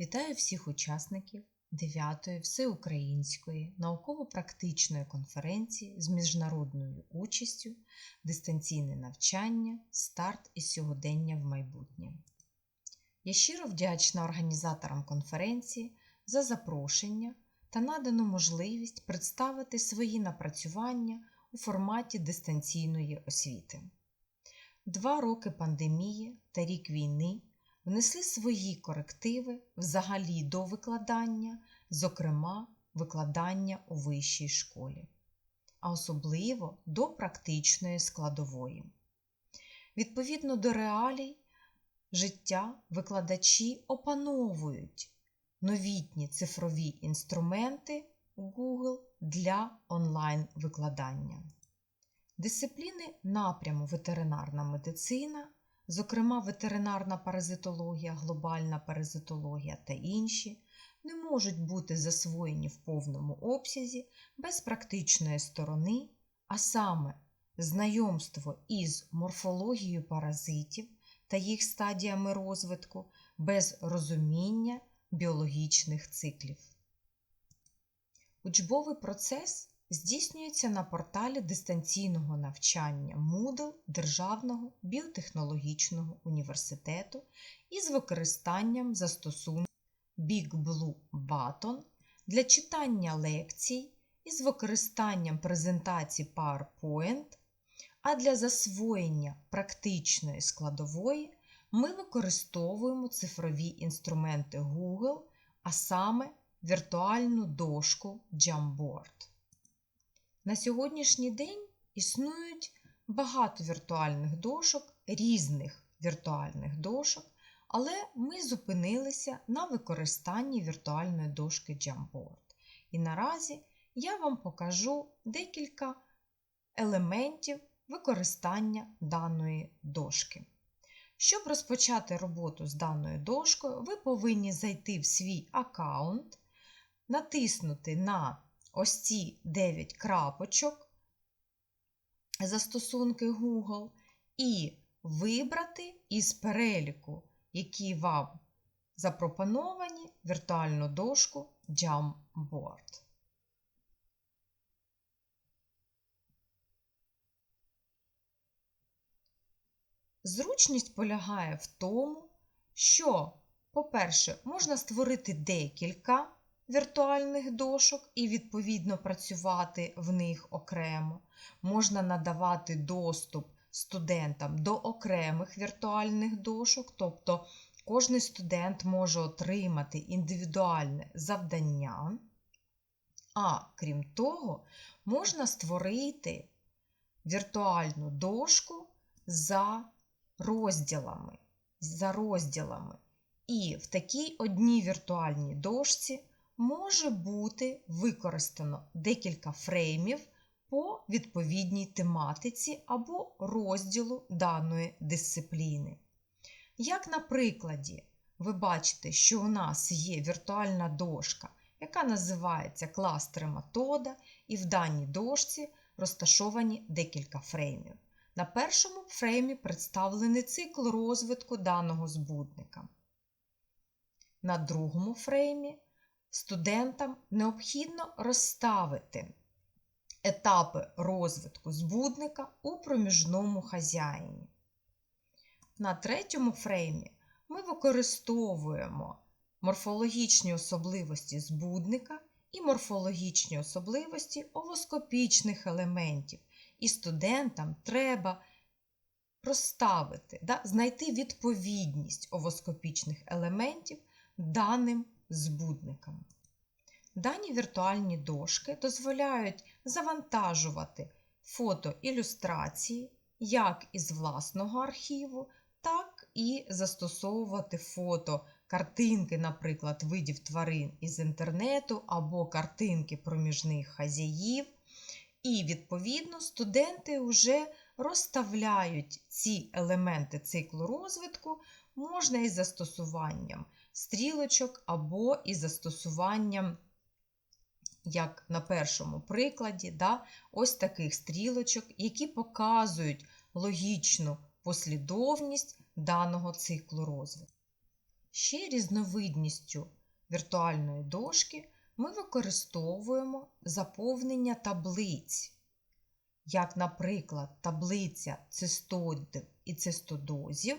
Вітаю всіх учасників 9-ї всеукраїнської науково-практичної конференції з міжнародною участю Дистанційне навчання, старт і сьогодення в майбутнє. Я щиро вдячна організаторам конференції за запрошення та надану можливість представити свої напрацювання у форматі дистанційної освіти. Два роки пандемії та рік війни внесли свої корективи взагалі до викладання, зокрема, викладання у вищій школі, а особливо до практичної складової. Відповідно до реалій життя викладачі опановують новітні цифрові інструменти Google для онлайн-викладання. Дисципліни напряму ветеринарна медицина, зокрема ветеринарна паразитологія, глобальна паразитологія та інші, не можуть бути засвоєні в повному обсязі без практичної сторони, а саме знайомство із морфологією паразитів та їх стадіями розвитку без розуміння біологічних циклів. Учбовий процес здійснюється на порталі дистанційного навчання Moodle Державного біотехнологічного університету із використанням застосунку Big Blue Button для читання лекцій із використанням презентацій PowerPoint, а для засвоєння практичної складової ми використовуємо цифрові інструменти Google, а саме віртуальну дошку Jamboard. На сьогоднішній день існують багато віртуальних дошок, різних віртуальних дошок, але ми зупинилися на використанні віртуальної дошки Jamboard. І наразі я вам покажу декілька елементів використання даної дошки. Щоб розпочати роботу з даною дошкою, ви повинні зайти в свій аккаунт, натиснути на ось ці 9 крапочок застосунки Google і вибрати із переліку, які вам запропоновані віртуальну дошку Jamboard. Зручність полягає в тому, що, по-перше, можна створити декілька віртуальних дошок і, відповідно, працювати в них окремо. Можна надавати доступ студентам до окремих віртуальних дошок, тобто кожен студент може отримати індивідуальне завдання. А крім того, можна створити віртуальну дошку за розділами. За розділами. І в такій одній віртуальній дошці може бути використано декілька фреймів по відповідній тематиці або розділу даної дисципліни. Як на прикладі, ви бачите, що у нас є віртуальна дошка, яка називається клас трематода, і в даній дошці розташовані декілька фреймів. На першому фреймі представлений цикл розвитку даного збудника. На другому фреймі студентам необхідно розставити етапи розвитку збудника у проміжному хазяїні. На третьому фреймі ми використовуємо морфологічні особливості збудника і морфологічні особливості овоскопічних елементів. І студентам треба розставити, да, знайти відповідність овоскопічних елементів даним збудникам. Дані віртуальні дошки дозволяють завантажувати фотоілюстрації як із власного архіву, так і застосовувати фото, картинки, наприклад, видів тварин із інтернету або картинки проміжних хазяїв. І, відповідно, студенти вже розставляють ці елементи циклу розвитку, можна із застосуванням стрілочок або із застосуванням, як на першому прикладі, да, ось таких стрілочок, які показують логічну послідовність даного циклу розвитку. ще різновидністю віртуальної дошки ми використовуємо заповнення таблиць, як, наприклад, таблиця цистодів і цистодозів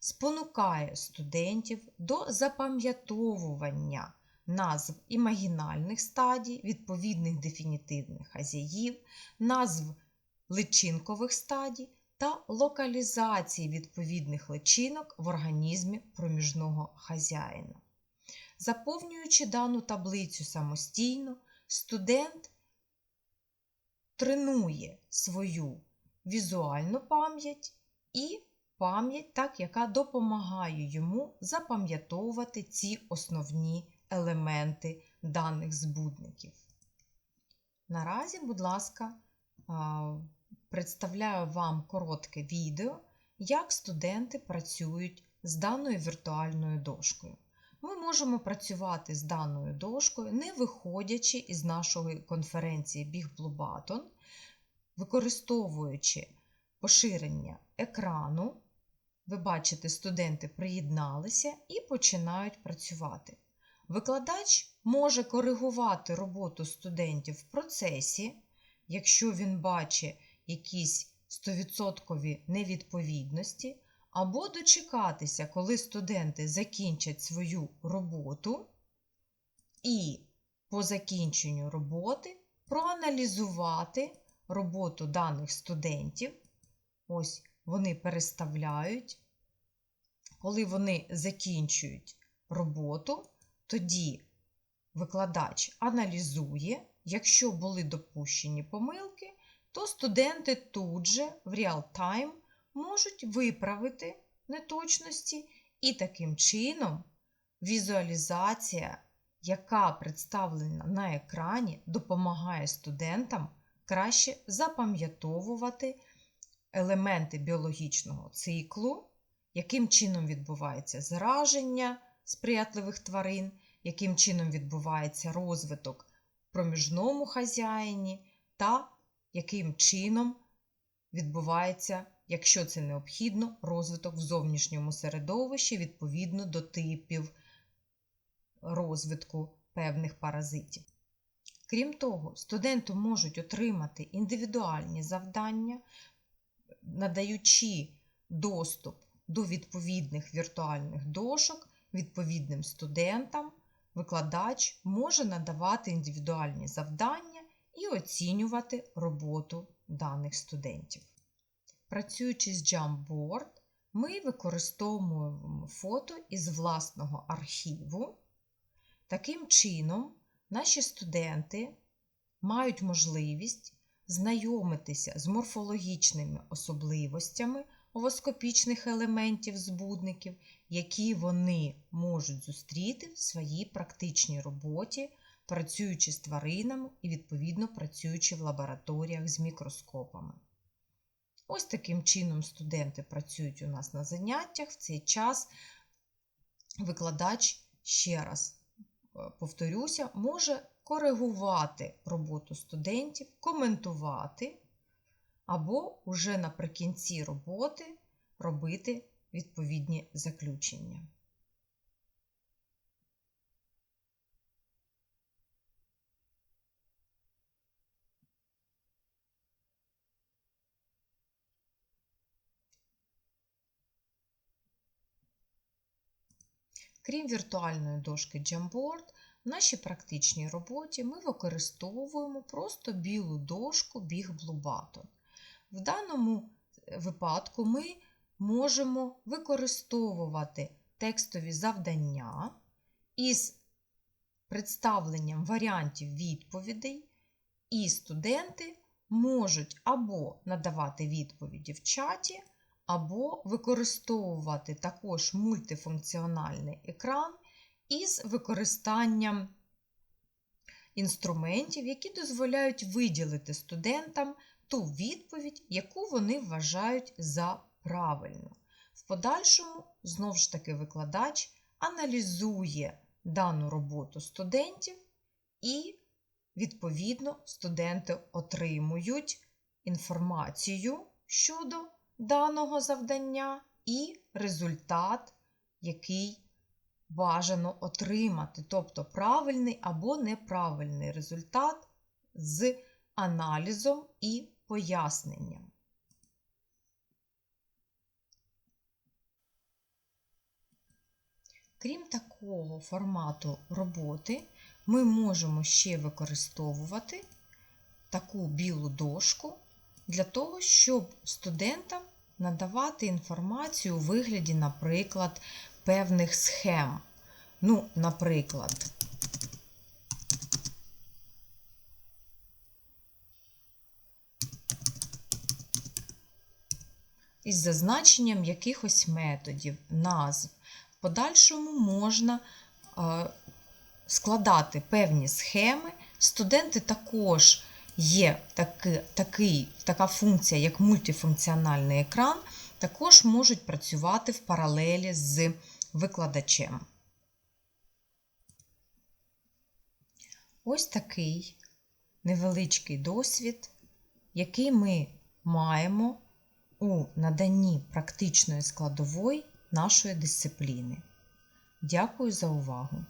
спонукає студентів до запам'ятовування назв імагінальних стадій, відповідних дефінітивних хазяїв, назв личинкових стадій та локалізації відповідних личинок в організмі проміжного хазяїна. Заповнюючи дану таблицю самостійно, студент тренує свою візуальну пам'ять і пам'ять, так, яка допомагає йому запам'ятовувати ці основні елементи даних збудників. Наразі, будь ласка, представляю вам коротке відео, як студенти працюють з даною віртуальною дошкою. Ми можемо працювати з даною дошкою, не виходячи із нашої конференції Blue Button, використовуючи поширення екрану. Ви бачите, студенти приєдналися і починають працювати. Викладач може коригувати роботу студентів в процесі, якщо він бачить якісь 100% невідповідності, або дочекатися, коли студенти закінчать свою роботу, і по закінченню роботи проаналізувати роботу даних студентів. Ось вони переставляють. Коли вони закінчують роботу, тоді викладач аналізує, якщо були допущені помилки, то студенти тут же в реал-тайм можуть виправити неточності, і таким чином візуалізація, яка представлена на екрані, допомагає студентам краще запам'ятовувати елементи біологічного циклу, яким чином відбувається зараження сприятливих тварин, яким чином відбувається розвиток в проміжному хазяїні, та яким чином відбувається, якщо це необхідно, розвиток в зовнішньому середовищі відповідно до типів розвитку певних паразитів. Крім того, студенти можуть отримати індивідуальні завдання, надаючи доступ до відповідних віртуальних дошок відповідним студентам, викладач може надавати індивідуальні завдання і оцінювати роботу даних студентів. Працюючи з Jamboard, ми використовуємо фото із власного архіву. Таким чином, наші студенти мають можливість знайомитися з морфологічними особливостями овоскопічних елементів збудників, які вони можуть зустріти в своїй практичній роботі, працюючи з тваринами і, відповідно, працюючи в лабораторіях з мікроскопами. Ось таким чином студенти працюють у нас на заняттях. В цей час викладач, ще раз е, повторюся, може коригувати роботу студентів, коментувати, або уже наприкінці роботи робити відповідні заключення. Крім віртуальної дошки Jamboard, в нашій практичній роботі ми використовуємо просто білу дошку Button. В даному випадку ми можемо використовувати текстові завдання із представленням варіантів відповідей, і студенти можуть або надавати відповіді в чаті, або використовувати також мультифункціональний екран із використанням інструментів, які дозволяють виділити студентам ту відповідь, яку вони вважають за правильну. В подальшому, знову ж таки, викладач аналізує дану роботу студентів, і, відповідно, студенти отримують інформацію щодо даного завдання і результат, який бажано отримати, тобто правильний або неправильний результат з аналізом і поясненням. Крім такого формату роботи, ми можемо ще використовувати таку білу дошку для того, щоб студентам надавати інформацію у вигляді, наприклад, певних схем. Ну, наприклад, із зазначенням якихось методів, назв. В подальшому можна е, складати певні схеми. Студенти також є таки, такий, така функція, як мультифункціональний екран, також можуть працювати в паралелі з викладачем. Ось такий невеличкий досвід, який ми маємо у наданні практичної складової нашої дисципліни. Дякую за увагу!